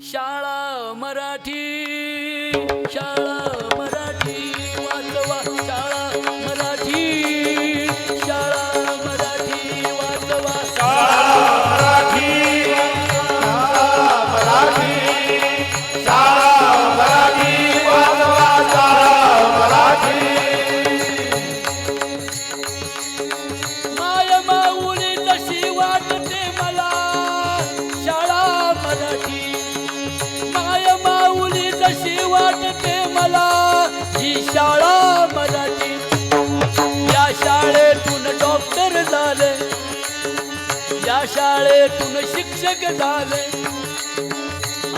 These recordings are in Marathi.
शाळा मराठी शाळा वाटते मला ही शाळा मराठी या शाळेतून डॉक्टर झाले. या शाळेतून शिक्षक झाले.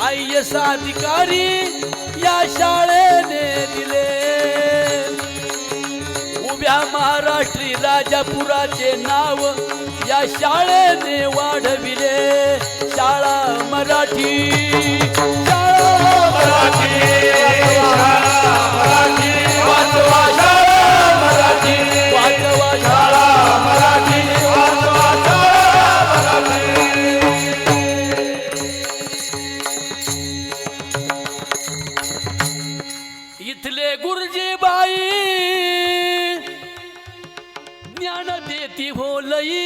आय एस अधिकारी या शाळेने दिले. उभ्या महाराष्ट्री राजापुराचे नाव या शाळेने वाढविले. शाळा मराठी. इथले गुरुजी बाई ज्ञान देती होलई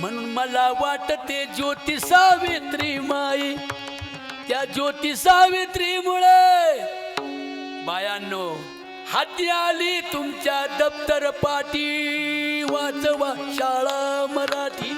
म्हणून मला वाटते ज्योती सावित्री माई. त्या ज्योती सावित्रीमुळे बायांनो हाती आली तुमच्या दप्तर पाटी. वाचवा शाळा मराठी.